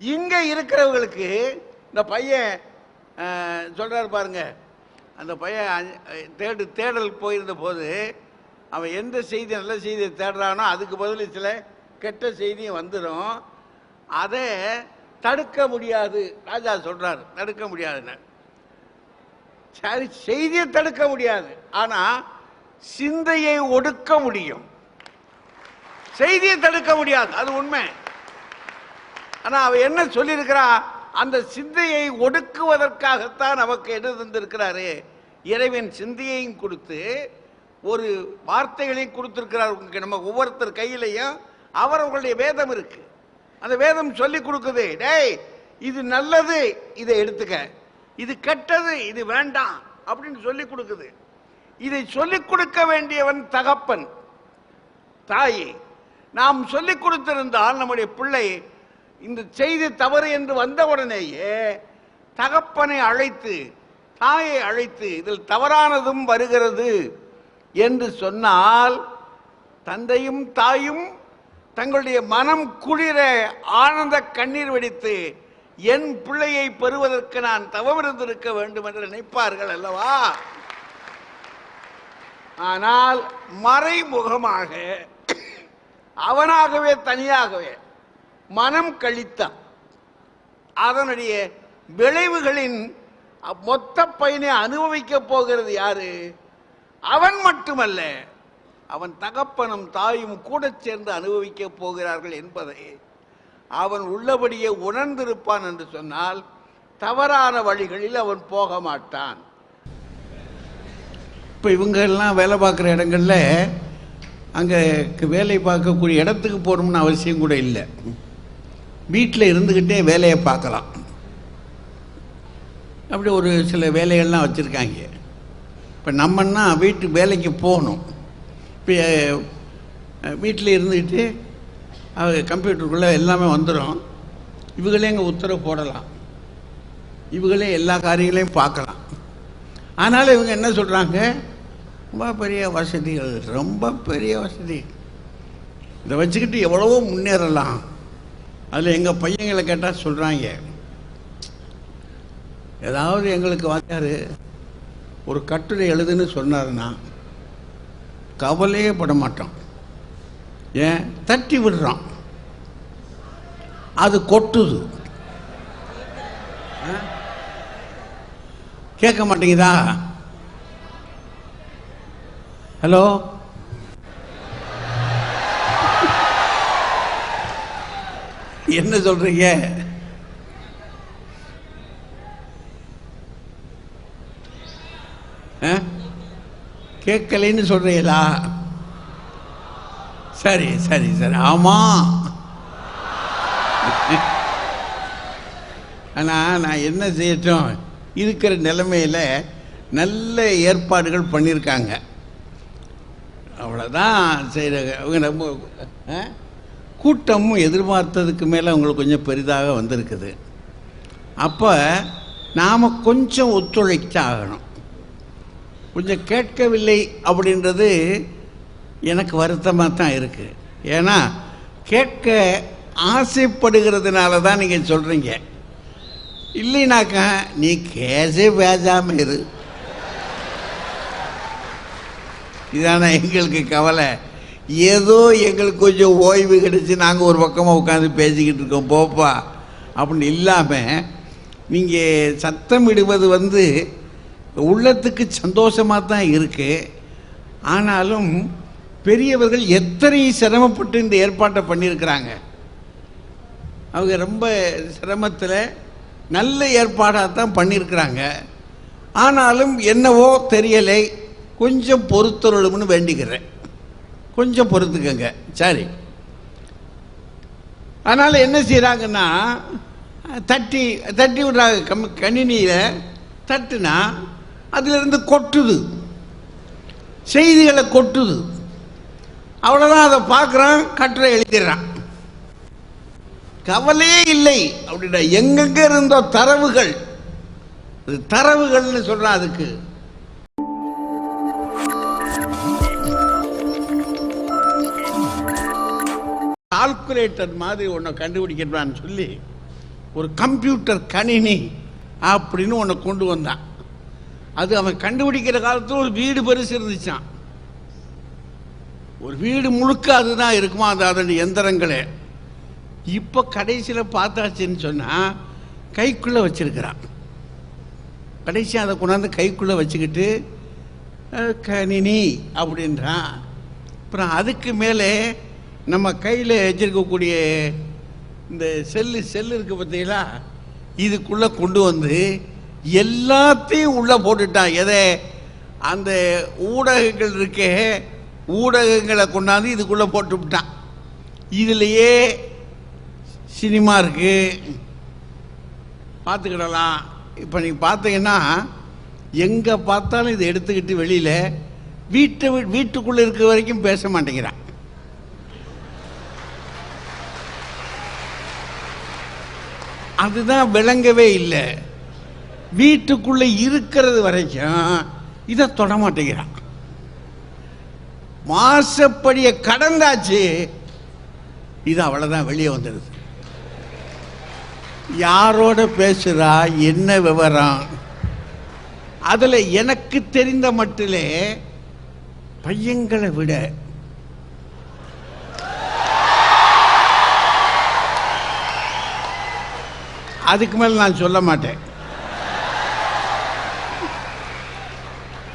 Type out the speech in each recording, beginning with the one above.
இங்கே இருக்கிறவங்களுக்கு இந்த பையன் சொல்கிறாரு பாருங்க அந்த பையன் தேடு தேடல் போயிருந்த போது அவன் எந்த செய்தி நல்ல செய்தியை தேடுறானோ அதுக்கு பதில் சில கெட்ட செய்தியும் வந்துடும் அதை தடுக்க முடியாது. ராஜா சொல்கிறாரு தடுக்க முடியாதுன்னு. சரி செய்தியை தடுக்க முடியாது. ஆனால் சிந்தையை ஒடுக்க முடியும். செய்தியை தடுக்க முடியாது. அது உண்மை. ஆனால் அவள் என்ன சொல்லியிருக்கிறா? அந்த சிந்தையை ஒடுக்குவதற்காகத்தான் நமக்கு என்ன தந்திருக்கிறாரு? இறைவன் சிந்தையையும் கொடுத்து ஒரு வார்த்தைகளையும் கொடுத்துருக்கிறார் உங்களுக்கு நம்ம ஒவ்வொருத்தர் கையிலையும். அவரவர்களுடைய வேதம் இருக்கு. அந்த வேதம் சொல்லி கொடுக்குது. டேய் இது நல்லது இதை எடுத்துக்க. இது கெட்டது இது வேண்டாம் அப்படின்னு சொல்லி கொடுக்குது. இதை சொல்லிக் கொடுக்க வேண்டியவன் தகப்பன். தாய் நாம் சொல்லிக் கொடுத்திருந்தால் நம்முடைய பிள்ளை இந்த செய்தி தவறு என்று வந்தவுடனேயே தகப்பனை அழைத்து தாயை அழைத்து இதில் தவறானதும் வருகிறது என்று சொன்னால் தந்தையும் தாயும் தங்களுடைய மனம் குளிர ஆனந்த கண்ணீர் வெடித்து என் பிள்ளையை பெறுவதற்கு நான் தவமிருந்திருக்க வேண்டும் என்று நினைப்பார்கள் அல்லவா? ஆனால் மறைமுகமாக அவனாகவே தனியாகவே மனம் கழித்தான் அதனுடைய விளைவுகளின் மொத்த பயனை அனுபவிக்க போகிறது யாரு? அவன் மட்டுமல்ல அவன் தகப்பனும் தாயும் கூட சேர்ந்து அனுபவிக்க போகிறார்கள் என்பதை அவன் உள்ளபடியே உணர்ந்திருப்பான் என்று சொன்னால் தவறான வழிகளில் அவன் போக மாட்டான். இப்போ இவங்க எல்லாம் வேலை பார்க்குற இடங்களில் அங்கே வேலை பார்க்கக்கூடிய இடத்துக்கு போகணும்னு அவசியம் கூட இல்லை. வீட்டில் இருந்துக்கிட்டே வேலையை பார்க்கலாம். அப்படி ஒரு சில வேலைகள்லாம் வச்சுருக்காங்க. இப்போ நம்மன்னா வீட்டு வேலைக்கு போகணும். இப்போ வீட்டில் இருந்துக்கிட்டு அது கம்ப்யூட்டருக்குள்ளே எல்லாமே வந்துடும் இவங்களே இங்கே உத்தரவு போடலாம். இவங்களே எல்லா காரியங்களையும் பார்க்கலாம். ஆனால் இவங்க என்ன சொல்கிறாங்க ரொம்ப பெரிய வசதிகள் ரொம்ப பெரிய வசதி. இதை வச்சுக்கிட்டு எவ்வளவோ முன்னேறலாம். அதில் எங்கள் பையங்களை கேட்டால் சொல்கிறாங்க ஏதாவது எங்களுக்கு வாத்தியார் ஒரு கட்டுரை எழுதுன்னு சொன்னாருன்னா கவலையே பட மாட்டோம் ஏன்? தட்டி விடுறோம் அது கொட்டுது. ஆ? கேட்க மாட்டேங்குதா? ஹலோ? என்ன சொல்றீங்க? ஆ? கேட்கலைன்னு சொல்றீங்களா? சரி சரி சரி. ஆமா. ஆனால் நான் என்ன செய்யட்டும்? இருக்கிற நிலைமையில் நல்ல ஏற்பாடுகள் பண்ணியிருக்காங்க. அவ்வளோதான் செய்கிறாங்க அவங்க நம்ம ஆ? கூட்டமும் எதிர்பார்த்ததுக்கு மேலே அவங்களுக்கு கொஞ்சம் பெரிதாக வந்திருக்குது. அப்போ நாம் கொஞ்சம் ஒத்துழைச்சாகணும். கொஞ்சம் கேட்கவில்லை அப்படின்றது எனக்கு வருத்தமாக தான் இருக்குது ஏன்னா கேட்க ஆசைப்படுகிறதுனால தான் நீங்கள் சொல்கிறீங்க இல்லைனாக்கா நீ கேசே பேசாமல் இரு. இதான எங்களுக்கு கவலை. ஏதோ எங்களுக்கு கொஞ்சம் ஓய்வு கிடைச்சி நாங்கள் ஒரு பக்கமாக உட்காந்து பேசிக்கிட்டு இருக்கோம். போப்பா. அப்படின்னு இல்லாமல் நீங்கள் சத்தம் இடுவது வந்து உள்ளத்துக்கு சந்தோஷமாக தான் இருக்குது ஆனாலும் பெரியவர்கள் எத்தனை சிரமப்பட்டு இந்த ஏற்பாட்டை பண்ணியிருக்கிறாங்க. அவங்க ரொம்ப சிரமத்தில் நல்ல ஏற்பாடாக தான் பண்ணியிருக்கிறாங்க. ஆனாலும் என்னவோ தெரியலை. கொஞ்சம் பொறுத்தருளும்னு வேண்டிக்கிறேன். கொஞ்சம் பொறுத்துக்கங்க. சரி. அதனால் என்ன செய்கிறாங்கன்னா தட்டி தட்டி விடுறாங்க கம் கணினியில் தட்டுனா அதிலிருந்து கொட்டுது. செய்திகளை கொட்டுது. அவ்வளோதான் அதை பார்க்குறான் கட்டுரை எழுதிடுறான். கவலையே இல்லை. அப்படின்னா எங்கெங்கே இருந்தோ தரவுகள். தரவுகள்னு சொல்கிறான் அதுக்கு. கால்குலேட்டர் மாதிரி ஒன்றை கண்டுபிடிக்கிறான்னு சொல்லி ஒரு கம்ப்யூட்டர் கணினி அப்படின்னு ஒன்று கொண்டு வந்தான். அது அவன் கண்டுபிடிக்கிற காலத்தில் ஒரு வீடு பெருசு இருந்துச்சான் ஒரு வீடு முழுக்க அதுதான் இருக்குமா? அது அதன் எந்திரங்களே. இப்போ கடைசியில் பார்த்தாச்சுன்னு சொன்னால் கைக்குள்ளே வச்சிருக்கிறான். கடைசியாக அதை கொண்டாந்து கைக்குள்ளே வச்சுக்கிட்டு கணினி அப்படின்றான். அப்புறம் அதுக்கு மேலே நம்ம கையில் வச்சிருக்கக்கூடிய இந்த செல்லு செல்லு இருக்கு பார்த்தீங்களா? இதுக்குள்ளே கொண்டு வந்து எல்லாத்தையும் உள்ளே போட்டுட்டான். எதை? அந்த ஊடகங்கள் இருக்கே ஊடகங்களை கொண்டாந்து இதுக்குள்ளே போட்டு விட்டான். இதுலேயே சினிமா இருக்குது பார்த்துக்கிடலாம். இப்போ நீங்கள் பார்த்தீங்கன்னா எங்கே பார்த்தாலும் இதை எடுத்துக்கிட்டு வெளியில் வீட்டை வீட்டுக்குள்ளே இருக்க வரைக்கும் பேச மாட்டேங்கிறான். அதுதான் விளங்கவே இல்லை. வீட்டுக்குள்ளே இருக்கிறது வரைக்கும் இதை தொட மாட்டேங்கிறான். மாசப்படியை கடந்தாச்சு இது அவ்வளோதான் வெளியே வந்துடுது யாரோட பேசுகிறா என்ன விவரம்? அதில் எனக்கு தெரிந்த மட்டிலே பையங்களை விட அதுக்கு மேல நான் சொல்ல மாட்டேன்.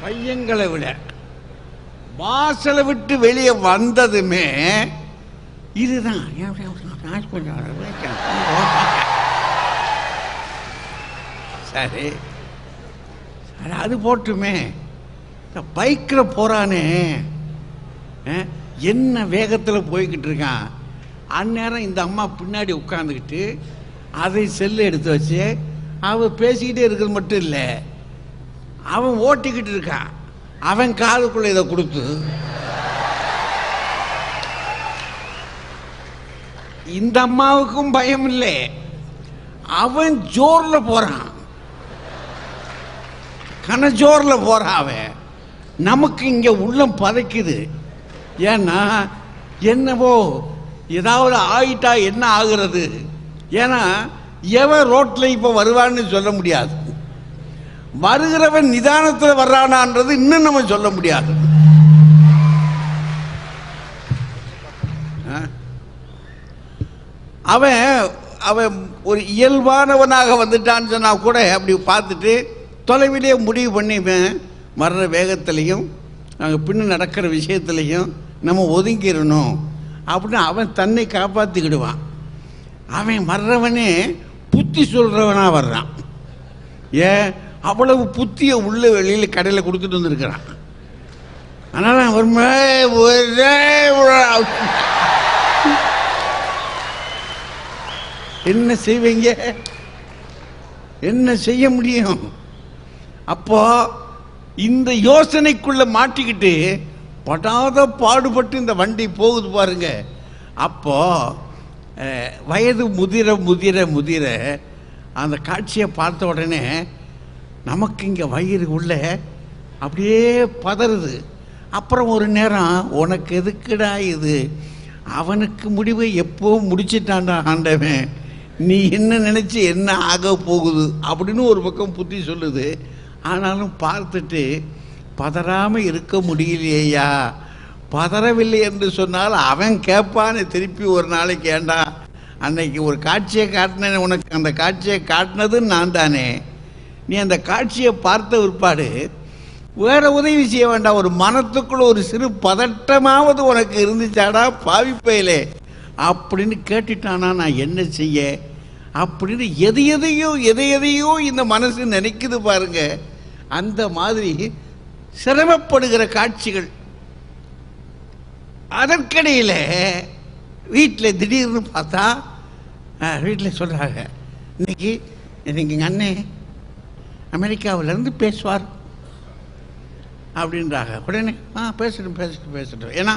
பையங்களை விட வாசலை விட்டு வெளியே வந்ததுமே இதுதான். சரி. சரி அது போட்டுமே. இந்த பைக்கில் போகிறானே என்ன வேகத்தில் போய்கிட்டு இருக்கான். அந்நேரம் இந்த அம்மா பின்னாடி உட்காந்துக்கிட்டு அதை செல்லு எடுத்து வச்சு அவன் பேசிக்கிட்டே இருக்கிறது மட்டும் இல்லை. அவன் ஓட்டிக்கிட்டு இருக்கான். அவன் காதுக்குள்ள இதை கொடுத்து. இந்த அம்மாவுக்கும் பயம் இல்லை. அவன் ஜோர்ல போறான். கனஜோர்ல போறான் அவன். நமக்கு இங்க உள்ளம் பதைக்குது. ஏன்னா என்னவோ ஏதாவது ஆயிட்டா என்ன ஆகுறது? ஏன்னா எவன் ரோட்ல இப்ப வருவான்னு சொல்ல முடியாது. வருகிறவன் நிதானத்தில் வர்றானான்றது இன்னும் நம்ம சொல்ல முடியாது. அவன் அவன் ஒரு இயல்பானவனாக வந்துட்டான்னு சொன்னா கூட அப்படி பார்த்துட்டு தொலைவிலேயே முடிவு பண்ணிப்பேன் வர்ற வேகத்திலையும் நாங்கள் பின்னு நடக்கிற விஷயத்துலையும் நம்ம ஒதுங்கிடணும் அப்படின்னு அவன் தன்னை காப்பாற்றிக்கிடுவான் அவன் வர்றவனே புத்தி சொல்கிறவனா வர்றான். ஏன் அவ்வளவு புத்தியை உள்ள வெளியில் கடையில் கொடுத்துட்டு வந்திருக்கிறான். அதனால் அவன் ஒரு- என்ன செய்வீங்க? என்ன செய்ய முடியும்? அப்போ இந்த யோசனைக்குள்ள மாட்டிக்கிட்டு படாத பாடுபட்டு இந்த வண்டி போகுது பாருங்க. அப்போ வயது முதிர முதிர முதிர அந்த காட்சியை பார்த்த உடனே நமக்கு இங்கே வயிறு உள்ள அப்படியே பதறுது. அப்புறம் ஒரு நேரம் உனக்கு எதுக்குடா இது? அவனுக்கு முடிவை எப்போ முடிச்சிட்டான்டா ஆண்டவன்? நீ என்ன நினச்சி என்ன ஆக போகுது? அப்படின்னு ஒரு பக்கம் புத்தி சொல்லுது. ஆனாலும் பார்த்துட்டு பதறாமல் இருக்க முடியலையா பதறவில்லை என்று சொன்னால் அவன் கேட்பான்னு திருப்பி ஒரு நாளைக்கு ஏண்டா? அன்னைக்கு ஒரு காட்சியை காட்டினேன் உனக்கு அந்த காட்சியை காட்டினதுன்னு நான் தானே. நீ அந்த காட்சியை பார்த்த பிற்பாடு வேற உதவி செய்ய வேண்டாம் ஒரு மனத்துக்குள்ள ஒரு சிறு பதட்டமாவது உனக்கு இருந்துச்சாடா பாவிப்பையிலே? அப்படின்னு கேட்டுட்டானா நான் என்ன செய்ய? அப்படின்னு எது எதையோ எதை எதையோ இந்த மனசு நினைக்குது பாருங்க. அந்த மாதிரி சிரமப்படுகிற காட்சிகள் அதற்கிடையில் வீட்டில் திடீர்னு பார்த்தா வீட்டில் சொல்கிறாங்க இன்னைக்கு இன்னைக்கு எங்கள் அண்ணன் அமெரிக்காவிலேருந்து பேசுவார். அப்படின்றாங்க. உடனே ஆ பேசட்டும் பேசட்டும் பேசட்டும். ஏன்னா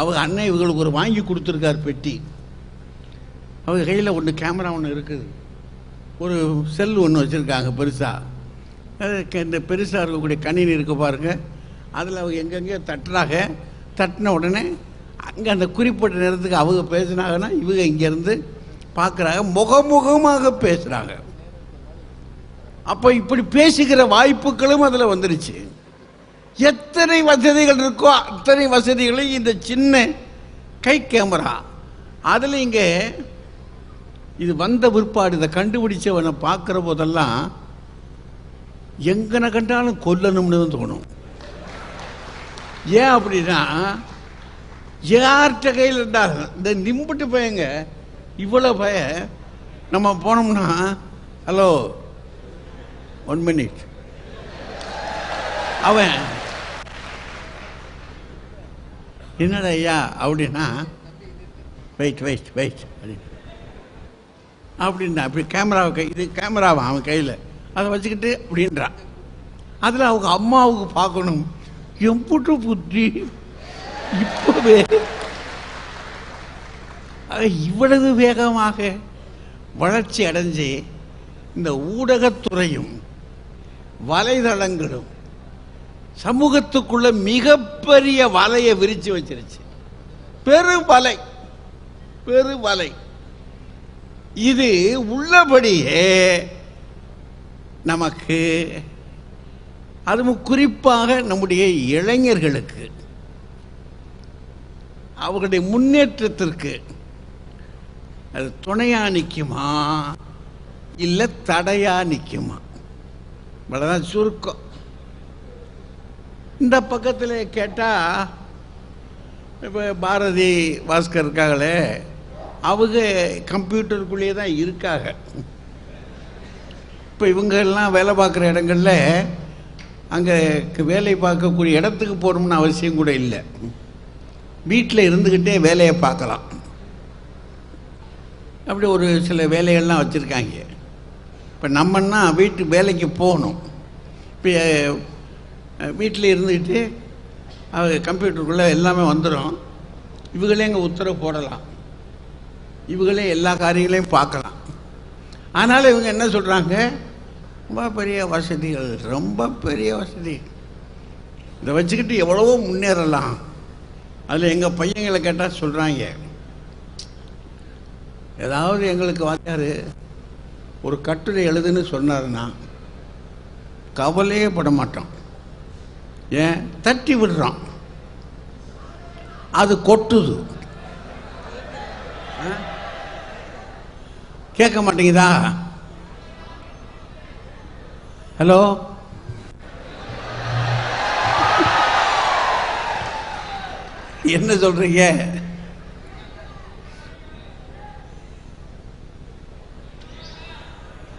அவங்க அண்ணன் இவங்களுக்கு ஒரு வாங்கி கொடுத்துருக்கார் பெட்டி. அவங்க கையில் ஒன்று கேமரா ஒன்று இருக்குது. ஒரு செல் ஒன்று வச்சுருக்காங்க பெருசாக இந்த பெருசாக இருக்கக்கூடிய கணினி இருக்க பாருங்கள் அதில் அவங்க எங்கெங்கேயோ தட்டுறாங்க. தட்டின உடனே அங்கே அந்த குறிப்பிட்ட நேரத்துக்கு அவங்க பேசுனாங்கன்னா இவங்க இங்கேருந்து பார்க்குறாங்க முகமுகமாக பேசுகிறாங்க அப்போ இப்படி பேசுகிற வாய்ப்புகளும் அதில் வந்துருச்சு. எத்தனை வசதிகள் இருக்கோ அத்தனை வசதிகளையும் இந்த சின்ன கை கேமரா அதில் இங்கே இது வந்த பிற்பாடு இதை கண்டுபிடிச்சவனை பார்க்குற போதெல்லாம் எங்கனை கண்டாலும் கொல்லணும்னு தான் தோணும். ஏன் அப்படின்னா யார்கிட்ட கையில் இருந்தாலும் இந்த நிம்பிட்டு பையங்க இவ்வளோ பய நம்ம போனோம்னா ஹலோ ஒன் மினிட் அவன் என்னடா ஐயா அப்படின்னா வெயிட் வெயிட் வெயிட் அப்படின்னு அப்படின்னா அப்படி கேமராவை கை இது கேமராவா அவன் கையில்? அதை வச்சுக்கிட்டு அப்படின்றான் அதில் அவங்க அம்மாவுக்கு பார்க்கணும். எம்புட்டு புத்தி. இப்போவே. இவ்வளவு வேகமாக வளர்ச்சி அடைஞ்சு இந்த ஊடகத்துறையும் வலைதளங்களும் சமூகத்துக்குள்ள மிகப்பெரிய வலையை விரிச்சு வச்சிருச்சு. பெரு வலை பெரு வலை இது உள்ளபடியே நமக்கு அதுவும் குறிப்பாக நம்முடைய இளைஞர்களுக்கு அவர்களுடைய முன்னேற்றத்திற்கு அது துணையாக நிற்குமா இல்லை தடையாக நிற்குமா இவ்வளோதான் சுருக்கம். இந்த பக்கத்தில் கேட்டால் இப்போ பாரதி பாஸ்கர் இருக்காங்களே அவங்க கம்ப்யூட்டருக்குள்ளேயே தான் இருக்காங்க. இப்போ இவங்கெல்லாம் வேலை பார்க்குற இடங்கள்ல அங்கே வேலை பார்க்கக்கூடிய இடத்துக்கு போகணும்னு அவசியம் கூட இல்லை. வீட்டில் இருந்துக்கிட்டே வேலையை பார்க்கலாம். அப்படி ஒரு சில வேலைகள்லாம் வச்சுருக்காங்க. இப்போ நம்மன்னா வீட்டு வேலைக்கு போகணும். இப்போ வீட்டில் இருந்துக்கிட்டு அவங்க கம்ப்யூட்டருக்குள்ளே எல்லாமே வந்துடும் இவங்களே இங்கே உத்தரவு போடலாம். இவங்களே எல்லா காரியங்களையும் பார்க்கலாம். ஆனாலும் இவங்க என்ன சொல்கிறாங்க ரொம்ப பெரிய வசதிகள் ரொம்ப பெரிய வசதி. இதை வச்சுக்கிட்டு எவ்வளவோ முன்னேறலாம். அதில் எங்கள் பையங்களை கேட்டால் சொல்கிறாங்க ஏதாவது எங்களுக்கு வாத்தியார் ஒரு கட்டுரை எழுதுன்னு சொன்னாருன்னா கவலையே பட மாட்டோம் ஏன்? தட்டி விடுறோம் அது கொட்டுது. ஆ? கேட்க மாட்டேங்குதா? ஹலோ? என்ன சொல்றீங்க?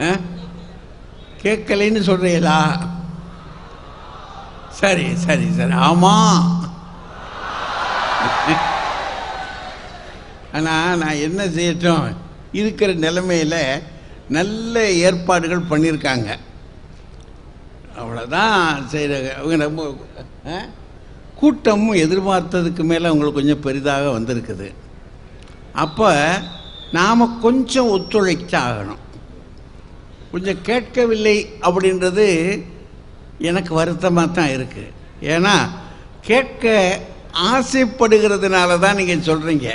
ஆ? கேட்கலைன்னு சொல்றீங்களா? சரி சரி சரி. ஆமா. ஆனால் நான் என்ன செய்யட்டும்? இருக்கிற நிலைமையில் நல்ல ஏற்பாடுகள் பண்ணியிருக்காங்க. அவ்வளோதான் செய்கிறாங்க அவங்க நம்ம ஆ? கூட்டமும் எதிர்பார்த்ததுக்கு மேலே அவங்களுக்கு கொஞ்சம் பெரிதாக வந்திருக்குது. அப்போ நாம் கொஞ்சம் ஒத்துழைச்சாகணும். கொஞ்சம் கேட்கவில்லை அப்படின்றது எனக்கு வருத்தமாக தான் இருக்குது ஏன்னா கேட்க ஆசைப்படுகிறதுனால தான் நீங்கள் சொல்கிறீங்க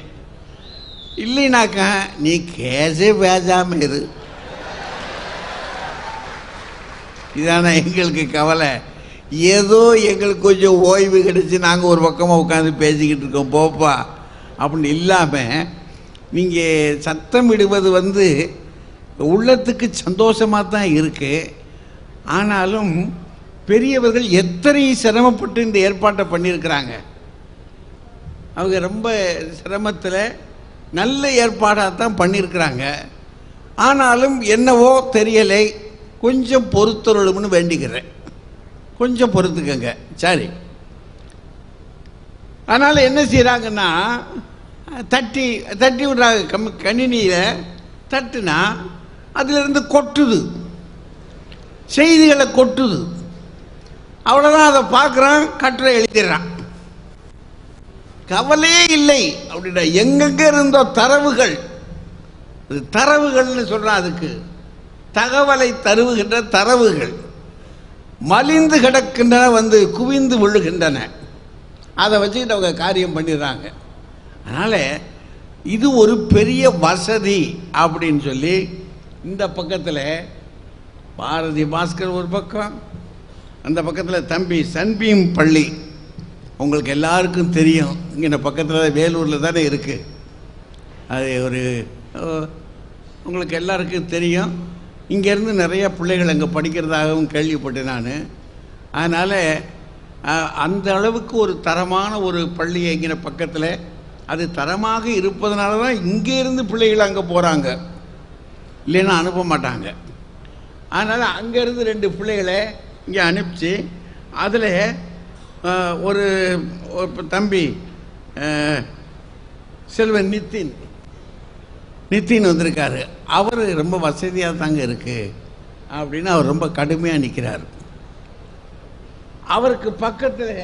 இல்லைனாக்கா நீ கேசே பேசாமல் இரு. இதான எங்களுக்கு கவலை. ஏதோ எங்களுக்கு கொஞ்சம் ஓய்வு கிடச்சி நாங்கள் ஒரு பக்கமாக உட்காந்து பேசிக்கிட்டு இருக்கோம் போப்பா. அப்படின்னு இல்லாமல் நீங்கள் சத்தம் விடுவது வந்து உள்ளத்துக்கு சந்தோஷமாக தான் இருக்குது ஆனாலும் பெரியவர்கள் எத்தனை சிரமப்பட்டு இந்த ஏற்பாட்டை பண்ணியிருக்கிறாங்க. அவங்க ரொம்ப சிரமத்தில் நல்ல ஏற்பாடாக தான் பண்ணியிருக்கிறாங்க. ஆனாலும் என்னவோ தெரியலை. கொஞ்சம் பொறுத்தருளும்னு வேண்டிக்கிறேன். கொஞ்சம் பொறுத்துக்கங்க. சரி. அதனால் என்ன செய்கிறாங்கன்னா தட்டி தட்டி விடுறாங்க. கம் கணினியில் தட்டுனா அதிலிருந்து கொட்டுது. செய்திகளை கொட்டுது. அவ்வளோதான் அதை பார்க்குறான் கட்டுரை எழுதிடுறான். கவலையே இல்லை. அப்படின்னா எங்கெங்கே இருந்தோ தரவுகள். தரவுகள்னு சொல்கிறான் அதுக்கு. தகவலை தருவுகின்ற தரவுகள். மலிந்து கிடக்கின்றன வந்து குவிந்து விழுகின்றன. அதை வச்சுக்கிட்டு அவங்க காரியம் பண்ணிடுறாங்க. அதனால் இது ஒரு பெரிய வசதி அப்படின்னு சொல்லி இந்த பக்கத்தில் பாரதி பாஸ்கர் ஒரு பக்கம் அந்த பக்கத்தில் தம்பி சன்பீம் பள்ளி. உங்களுக்கு எல்லாருக்கும் தெரியும். இங்கே பக்கத்தில் வேலூரில் தானே இருக்குது அது ஒரு உங்களுக்கு எல்லாருக்கும் தெரியும். இங்கேருந்து நிறைய பிள்ளைகள் அங்கே படிக்கிறதாகவும் கேள்விப்பட்டேன் நான். அதனால் அந்த அளவுக்கு ஒரு தரமான ஒரு பள்ளி என்கிற பக்கத்தில் அது தரமாக இருப்பதனால தான் இங்கேருந்து பிள்ளைகள் அங்கே போகிறாங்க இல்லைன்னா அனுப்ப மாட்டாங்க. அதனால் அங்கேருந்து ரெண்டு பிள்ளைகளை இங்கே அனுப்பிச்சு அதில் ஒரு தம்பி செல்வன் நித்தின் நித்தின் வந்திருக்காரு. அவர் ரொம்ப வசதியாக தாங்க இருக்கு. அப்படின்னு அவர் ரொம்ப கடுமையாக நிற்கிறார் அவருக்கு பக்கத்தில்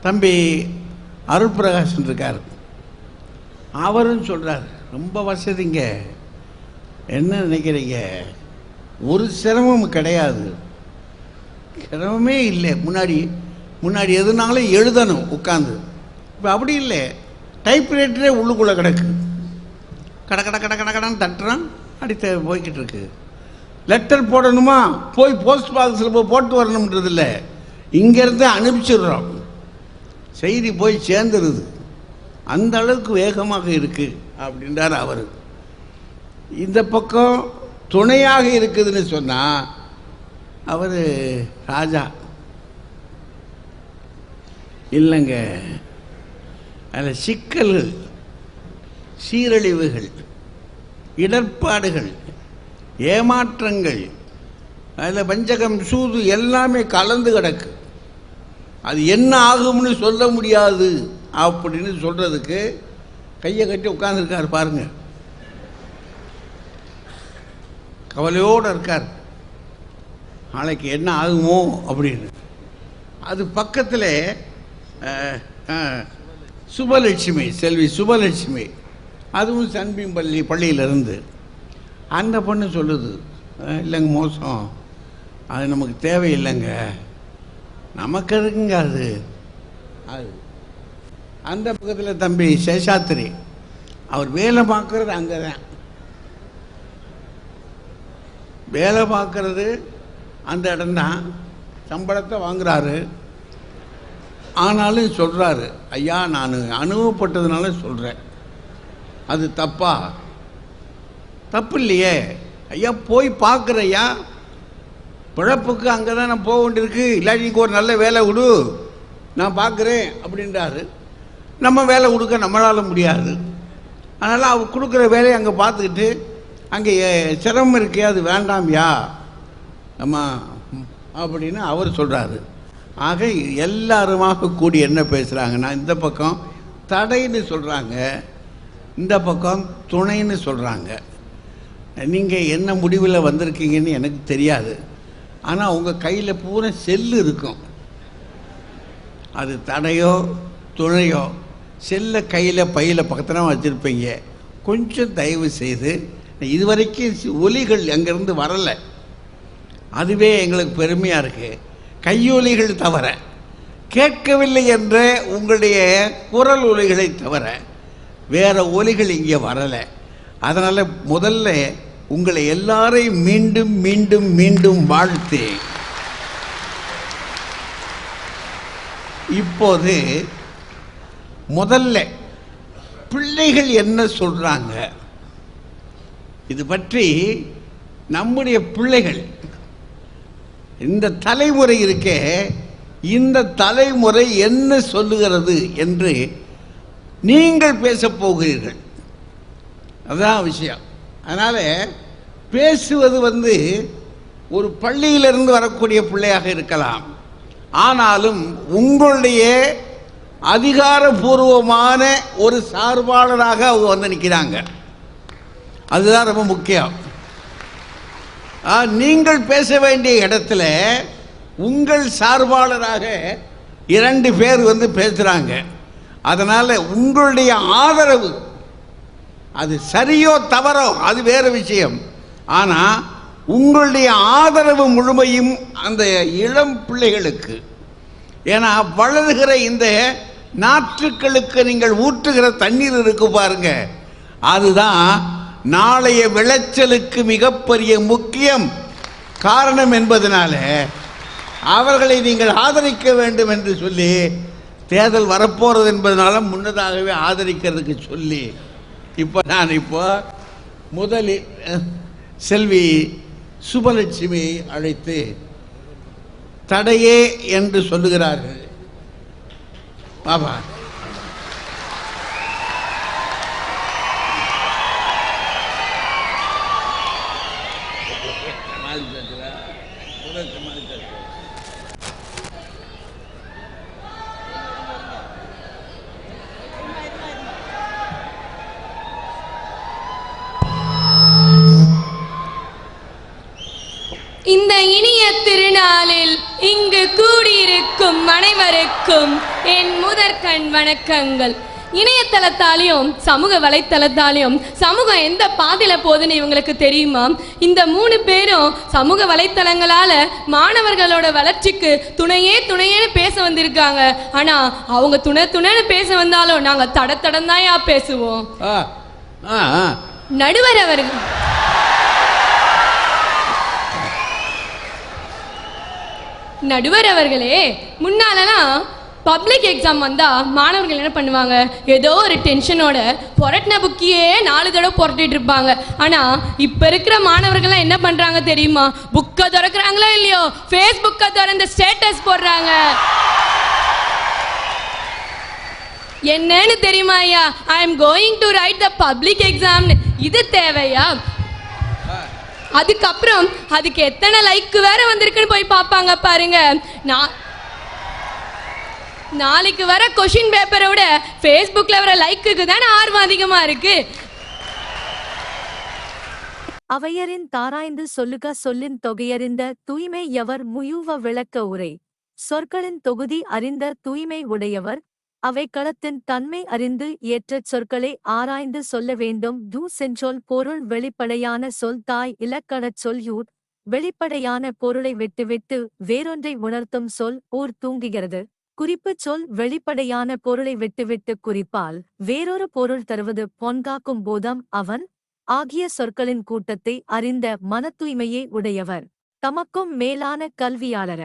தம்பி அருள் பிரகாஷன் இருக்கார். அவரும் சொல்கிறார் ரொம்ப வசதிங்க. என்ன நினைக்கிறீங்க? ஒரு சிரமமும் கிடையாது. சிரமமே இல்லை. முன்னாடி முன்னாடி எதுனாலும் எழுதணும் உட்காந்து இப்போ அப்படி இல்லை. டைப்ரைட்டரே உள்ளுக்குள்ளே கிடக்கு. கட கட கட கட கடன் தட்டுறான். அடித்த போய்கிட்டு இருக்கு. லெட்டர் போடணுமா? போய் போஸ்ட் பாக்ஸில் போய் போட்டு வரணுன்றது இல்லை இங்கேருந்து அனுப்பிச்சிடுறோம். செய்தி போய் சேர்ந்துருது. அந்த அளவுக்கு வேகமாக இருக்குது அப்படின்றார் அவர். இந்த பக்கம் துணையாக இருக்குதுன்னு சொன்னால் அவர் ராஜா. இல்லைங்க அதில் சிக்கல்கள் சீரழிவுகள் இடர்பாடுகள் ஏமாற்றங்கள் அதில் வஞ்சகம் சூது எல்லாமே கலந்து கிடக்கு. அது என்ன ஆகும்னு சொல்ல முடியாது அப்படின்னு சொல்கிறதுக்கு கையை கட்டி உட்காந்துருக்கார் பாருங்க. கவலையோடு இருக்கார். நாளைக்கு என்ன ஆகுமோ அப்படின்னு. அது பக்கத்தில் சுபலட்சுமி செல்வி சுபலட்சுமி. அதுவும் சன்பிம் பள்ளி பள்ளியிலேருந்து. அந்த பொண்ணு சொல்லுது இல்லைங்க மோசம். அது நமக்கு தேவையில்லைங்க. நமக்கு எதுக்குங்க அது? அது. அந்த பக்கத்தில் தம்பி சேஷாத்திரி அவர் வேலை பார்க்குறது அங்கே தான். வேலை பார்க்குறது அந்த இடம்தான் சம்பளத்தை வாங்குறாரு. ஆனாலும் சொல்கிறாரு ஐயா நான் அனுபவப்பட்டதுனால சொல்கிறேன் அது தப்பா? தப்பு இல்லையே ஐயா போய் பார்க்குறையா பிழப்புக்கு அங்கே தான் நான் போக வேண்டியிருக்கு. இல்லாட்டி இங்கே ஒரு நல்ல வேலை கொடு. நான் பார்க்குறேன் அப்படின்றாரு. நம்ம வேலை கொடுக்க நம்மளால முடியாது. அதனால் அவர் கொடுக்குற வேலையை அங்கே பார்த்துக்கிட்டு அங்கே சிரமம் இருக்கே அது வேண்டாம்யா. ஆமாம் அப்படின்னு அவர் சொல்கிறாரு ஆக எல்லாருமாக கூடி என்ன பேசுகிறாங்கன்னா இந்த பக்கம் தடைன்னு சொல்கிறாங்க இந்த பக்கம் துணைன்னு சொல்கிறாங்க நீங்கள் என்ன முடிவில் வந்திருக்கீங்கன்னு எனக்கு தெரியாது. ஆனால் உங்கள் கையில் பூரா செல்லு இருக்கும். அது தடையோ துணையோ செல்லை கையில் பையில் பக்கத்தில் வச்சுருப்பீங்க. கொஞ்சம் தயவு செய்து இதுவரைக்கும் ஒலிகள் அங்கேருந்து வரலை. அதுவே எங்களுக்கு பெருமையாக இருக்குது கையொலிகள் தவிர கேட்கவில்லை என்ற உங்களுடைய குரல் ஒலிகளை தவிர வேற ஒலிகள் இங்கே வரலை. அதனால் முதல்ல உங்களை எல்லாரையும் மீண்டும் மீண்டும் மீண்டும் வாழ்த்து இப்போது முதல்ல பிள்ளைகள் என்ன சொல்றாங்க? இது பற்றி நம்முடைய பிள்ளைகள் இந்த தலைமுறை இருக்கே இந்த தலைமுறை என்ன சொல்லுகிறது என்று நீங்கள் பேசப் போகிறீர்கள். அதுதான் விஷயம். அதனால் பேசுவது வந்து ஒரு பள்ளியிலிருந்து வரக்கூடிய பிள்ளையாக இருக்கலாம். ஆனாலும் உங்களுடைய அதிகாரபூர்வமான ஒரு சார்பாளராக அவங்க வந்து நிற்கிறாங்க அதுதான் ரொம்ப முக்கியம். ஆ, நீங்கள் பேச வேண்டிய இடத்துல உங்கள் சார்பாளராக இரண்டு பேர் வந்து பேசுகிறாங்க அதனால் உங்களுடைய ஆதரவு அது சரியோ தவறோ அது வேறு விஷயம். ஆனால் உங்களுடைய ஆதரவு முழுமையும் அந்த இளம் பிள்ளைகளுக்கு. ஏன்னா வளர்கிற இந்த நாற்றுக்களுக்கு நீங்கள் ஊற்றுகிற தண்ணீர் இருக்கு பாருங்க. அதுதான் நாளைய விளைச்சலுக்கு மிகப்பெரிய முக்கியம். காரணம் என்பதனால அவர்களை நீங்கள் ஆதரிக்க வேண்டும் என்று சொல்லி தேர்தல் வரப்போகிறது என்பதனால முன்னதாகவே ஆதரிக்கிறதுக்கு சொல்லி இப்போ நான் இப்போ முதலில் செல்வி சுபலட்சுமியை அழைத்து தடையே என்று சொல்லுகிறார்கள். பாபா. கூடியிருக்கும் அனைவருக்கும் என் முதற்கண் வணக்கங்கள். இணையதளத்தாலையும் சமூக வலைத்தளத்தாலையும் சமூகம் எந்த பாதையில போகுதுன்னு இவங்களுக்கு தெரியுமா? இந்த மூணு பேரும் சமூக வலைத்தளங்களால மாணவர்களோட வளர்ச்சிக்கு துணையே துணையேன்னு பேச வந்திருக்காங்க. ஆனா அவங்க துணை துணைன்னு பேச வந்தாலும் நாங்க தட தடந்தாயா பேசுவோம். நடுவர் அவர்கள். நடுவர் அவர்களே முன்னாலலாம் பப்ளிக் எக்ஸாம் வந்தா மாணவர்கள் என்ன பண்ணுவாங்க? ஏதோ ஒரு டென்ஷனோட புரட்டின புக்கியே நாலு தடவை புரட்டிட்டு இருப்பாங்க. ஆனா இப்ப இருக்கிற மாணவர்கள்லாம் என்ன பண்றாங்க தெரியுமா? புக்கை திறக்கிறாங்களோ இல்லையோ? ஃபேஸ்புக்கை திறந்த ஸ்டேட்டஸ் போடுறாங்க. என்னன்னு தெரியுமா ஐயா? I am going to write the public எக்ஸாம்னு இது தேவையா? அதுக்கப்புறம் அதுக்கு எத்தனை லைக் வேற வந்திருக்குன்னு போய் பார்ப்பாங்க பாருங்க. நான் நாளைக்கு வர கொஷின் பேப்பரை விட ஃபேஸ்புக்ல வர லைக்குக்கு தானே ஆர்வம் அதிகமா இருக்கு. அவையரின் தாராய்ந்து சொல்லுக சொல்லின் தொகையறிந்த தூய்மை எவர் முயுவ விளக்க உரை. சொற்களின் தொகுதி அறிந்த தூய்மை உடையவர் அவை களத்தின் தன்மை அறிந்து ஏற்ற சொற்களை ஆராய்ந்து சொல்ல வேண்டும். தூ சென்றொல் பொருள் வெளிப்படையான சொல் தாய் இலக்கணச் சொல் யூட் வெளிப்படையான பொருளை விட்டுவிட்டு வேறொன்றை உணர்த்தும் சொல் ஊர் தூங்குகிறது. குறிப்புச் சொல் வெளிப்படையான பொருளை விட்டுவிட்டு குறிப்பால் வேறொரு பொருள் தருவது பொன்காக்கும் போதம் அவன் ஆகிய சொற்களின் கூட்டத்தை அறிந்த மனத்தூய்மையே உடையவர். தமக்கும் மேலான கல்வியாளர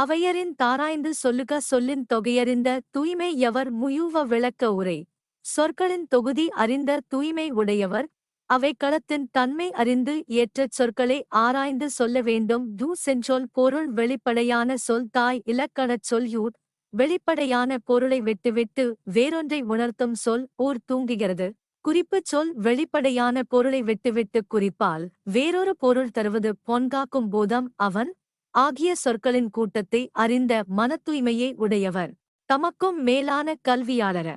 அவையரின் தாராய்ந்து சொல்லுக சொல்லின் தொகையறிந்த தூய்மை எவர் முயுவ விளக்க உரை. சொற்களின் தொகுதி அறிந்த தூய்மை உடையவர் அவை களத்தின் தன்மை அறிந்து ஏற்ற சொற்களை ஆராய்ந்து சொல்ல வேண்டும். தூ செஞ்சொல் பொருள் வெளிப்படையான சொல் தாய் இலக்கணச் சொல்யூர் வெளிப்படையான பொருளை விட்டுவிட்டு வேறொன்றை உணர்த்தும் சொல் ஊர் தூங்குகிறது. குறிப்புச் சொல் வெளிப்படையான பொருளை விட்டுவிட்டு குறிப்பால் வேறொரு பொருள் தருவது பொன்காக்கும் போதம் அவன் ஆகிய சொற்களின் கூட்டத்தை அறிந்த மனத்தூய்மையே உடையவர். தமக்கும் மேலான கல்வியாளர.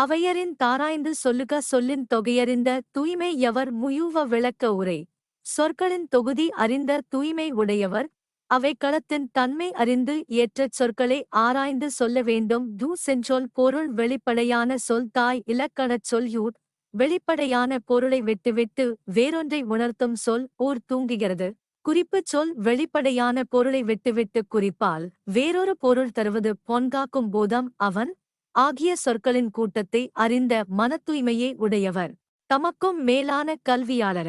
அவையரின் தாராய்ந்து சொல்லுக சொல்லின் தொகையறிந்த தூய்மை எவர் முயூவ விளக்க உரை. சொற்களின் தொகுதி அறிந்த தூய்மை உடையவர். அவை களத்தின் தன்மை அறிந்து ஏற்ற சொற்களை ஆராய்ந்து சொல்ல வேண்டும். தூ சென்றொல் பொருள் வெளிப்படையான சொல் தாய் இலக்கணச் சொல் யூட் வெளிப்படையான பொருளை விட்டுவிட்டு வேறொன்றை உணர்த்தும் சொல் ஊர் தூங்குகிறது. குறிப்புச் சொல் வெளிப்படையான பொருளை விட்டுவிட்டு குறிப்பால் வேறொரு பொருள் தருவது பொன்காக்கும் போதம் அவன் ஆகிய சொற்களின் கூட்டத்தை அறிந்த மனத்தூய்மையே உடையவர். தமக்கும் மேலான கல்வியாளர.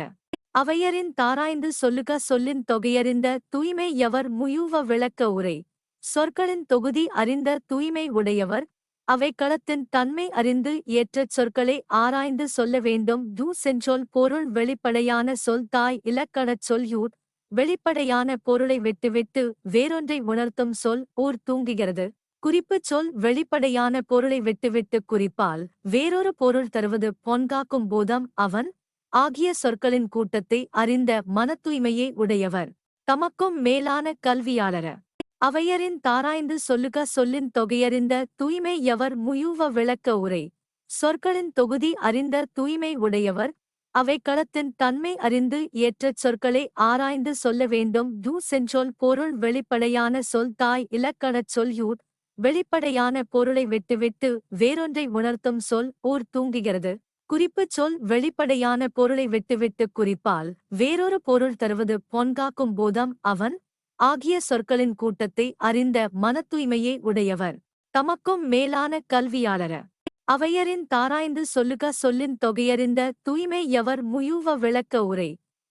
அவையரின் தாராய்ந்து சொல்லுக சொல்லின் தொகையறிந்த தூய்மை எவர் முயுவ விளக்க உரை. சொற்களின் தொகுதி அறிந்த தூய்மை உடையவர். அவை களத்தின் தன்மை அறிந்து ஏற்ற சொற்களை ஆராய்ந்து சொல்ல வேண்டும் தூ சென்றொல் பொருள் வெளிப்படையான சொல் தாய் இலக்கணச் சொல் யூட் வெளிப்படையான பொருளை விட்டுவிட்டு வேறொன்றை உணர்த்தும் சொல் ஊர் தூங்குகிறது. குறிப்புச் சொல் வெளிப்படையான பொருளை விட்டுவிட்டு குறிப்பால் வேறொரு பொருள் தருவது பொன்காக்கும் போதம் அவன் ஆகிய சொற்களின் கூட்டத்தை அறிந்த மனத்தூய்மையே உடையவர். தமக்கும் மேலான கல்வியாளர. அவையரின் தாராய்ந்து சொல்லுக சொல்லின் தொகையறிந்த தூய்மை எவர் முயுவ விளக்க உரை. சொற்களின் தொகுதி அறிந்த தூய்மை உடையவர் அவை களத்தின் தன்மை அறிந்து ஏற்ற சொற்களை ஆராய்ந்து சொல்ல வேண்டும். தூ சென்றொல் பொருள் வெளிப்படையான சொல் தாய் இலக்கணச் சொல் யூர் வெளிப்படையான பொருளை விட்டுவிட்டு வேறொன்றை உணர்த்தும் சொல் ஊர் தூங்குகிறது. குறிப்புச் சொல் வெளிப்படையான பொருளை விட்டுவிட்டு குறிப்பால் வேறொரு பொருள் தருவது பொன்காக்கும் போதம் அவன் ஆகிய சொற்களின் கூட்டத்தை அறிந்த மனத்தூய்மையே உடையவர். தமக்கும் மேலான கல்வியாளர அவையரின் தாராய்ந்து சொல்லுக சொல்லின் தொகையறிந்த தூய்மை எவர் முயூவ விளக்க உரை.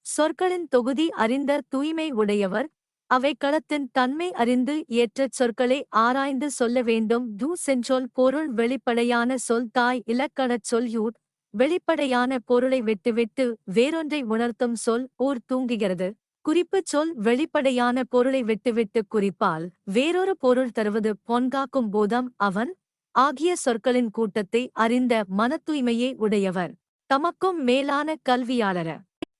சொற்களின் தொகுதி அறிந்த தூய்மை உடையவர். அவை களத்தின் தன்மை அறிந்து ஏற்றச் சொற்களை ஆராய்ந்து சொல்ல வேண்டும். தூ சென்றொல் பொருள் வெளிப்படையான சொல் தாய் இலக்கணச் சொல் யூட் வெளிப்படையான பொருளை விட்டுவிட்டு வேறொன்றை உணர்த்தும் சொல் ஓர் தூங்குகிறது. குறிப்புச் சொல் வெளிப்படையான பொருளை விட்டுவிட்டு குறிப்பால் வேறொரு பொருள் தருவது பொன்காக்கும் போதம் அவன் ஆகிய சொற்களின் கூட்டத்தை அறிந்த மனத்தூய்மையே உடையவர். தமக்கும் மேலான கல்வியாளர.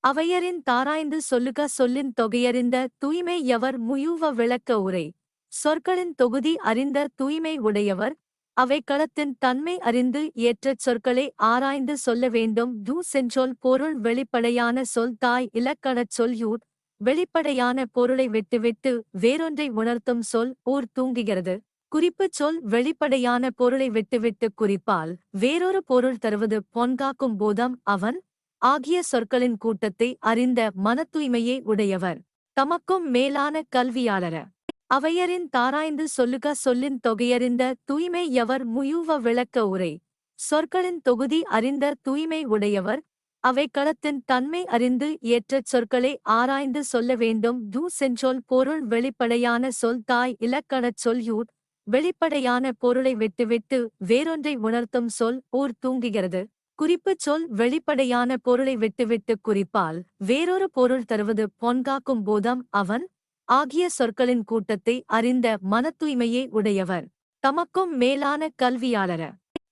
அவையரின் தாராய்ந்து சொல்லுக சொல்லின் தொகையறிந்த தூய்மை எவர் முயூவ விளக்க உரை. சொற்களின் தொகுதி அறிந்த தூய்மை உடையவர். அவை களத்தின் தன்மை அறிந்து ஏற்றச் சொற்களை ஆராய்ந்து சொல்ல வேண்டும். தூ சென்றொல் பொருள் வெளிப்படையான சொல் தாய் இலக்கணச் சொல் யூர். வெளிப்படையான பொருளை விட்டுவிட்டு வேறொன்றை உணர்த்தும் சொல் ஊர் தூங்குகிறது. குறிப்புச் சொல் வெளிப்படையான பொருளை விட்டுவிட்டு குறிப்பால் வேறொரு பொருள் தருவது பொன்காக்கும் போதம் அவன் ஆகிய சொற்களின் கூட்டத்தை அறிந்த மனத்தூய்மையே உடையவர். தமக்கும் மேலான கல்வியாளர. அவையரின் தாராய்ந்து சொல்லுக சொல்லின் தொகையறிந்த தூய்மை எவர் முயூவ விளக்க உரை. சொற்களின் தொகுதி அறிந்த தூய்மை உடையவர். அவை களத்தின் தன்மை அறிந்து ஏற்றச் சொற்களை ஆராய்ந்து சொல்ல வேண்டும். தூ சென்றொல் பொருள் வெளிப்படையான சொல் தாய் இலக்கணச் சொல்யூட் வெளிப்படையான பொருளை விட்டுவிட்டு வேறொன்றை உணர்த்தும் சொல் ஊர் தூங்குகிறது. குறிப்புச் சொல் வெளிப்படையான பொருளை விட்டுவிட்டு குறிப்பால் வேறொரு பொருள் தருவது பொன்காக்கும் போதம் அவன். ஆகிய சொற்களின் கூட்டத்தை அறிந்த மனத்தூய்மையே உடையவர். தமக்கும் மேலான கல்வியாளர.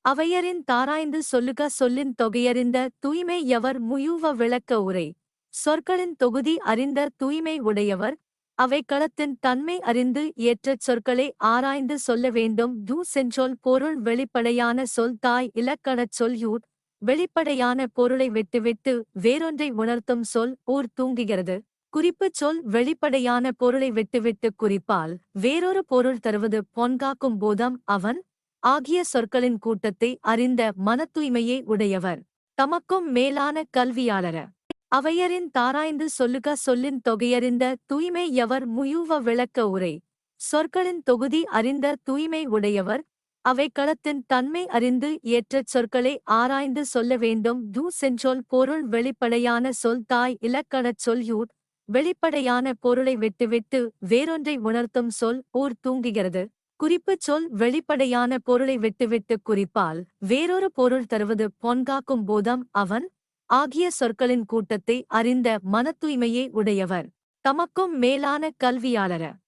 அவையரின் தாராய்ந்து சொல்லுக சொல்லின் தொகையறிந்த தூய்மை எவர் முயூவ விளக்க உரை. சொற்களின் தொகுதி அறிந்த தூய்மை உடையவர் அவை களத்தின் தன்மை அறிந்து ஏற்றச் சொற்களை ஆராய்ந்து சொல்ல வேண்டும். தூ சென்றொல் பொருள் வெளிப்படையான சொல் தாய் இலக்கணச் சொல் யூட் வெளிப்படையான பொருளை விட்டுவிட்டு வேறொன்றை உணர்த்தும் சொல் ஊர் தூங்குகிறது. குறிப்புச் சொல் வெளிப்படையான பொருளை விட்டுவிட்டு குறிப்பால் வேறொரு பொருள் தருவது பொன்காக்கும் போதம் அவன் ஆகிய சொற்களின் கூட்டத்தை அறிந்த மனத்தூய்மையே உடையவர். தமக்கும் மேலான கல்வியாளர அவையரின் தாராய்ந்து சொல்லுக சொல்லின் தொகையறிந்த தூய்மை எவர் முயூவ விளக்க உரை. சொற்களின் தொகுதி அறிந்த தூய்மை உடையவர். அவை களத்தின் தன்மை அறிந்து ஏற்றச் சொற்களை ஆராய்ந்து சொல்ல வேண்டும். தூ சென்றொல் பொருள் வெளிப்படையான சொல் தாய் இலக்கணச் சொல் யூட் வெளிப்படையான பொருளை விட்டுவிட்டு வேறொன்றை உணர்த்தும் சொல் ஊர் தூங்குகிறது. குறிப்புச் சொல் வெளிப்படையான பொருளை விட்டுவிட்டு குறிப்பால் வேறொரு பொருள் தருவது பொன்காக்கும் போதம் அவன் ஆகிய சொற்களின் கூட்டத்தை அறிந்த மனத்தூய்மையே உடையவர். தமக்கும் மேலான கல்வியாளர.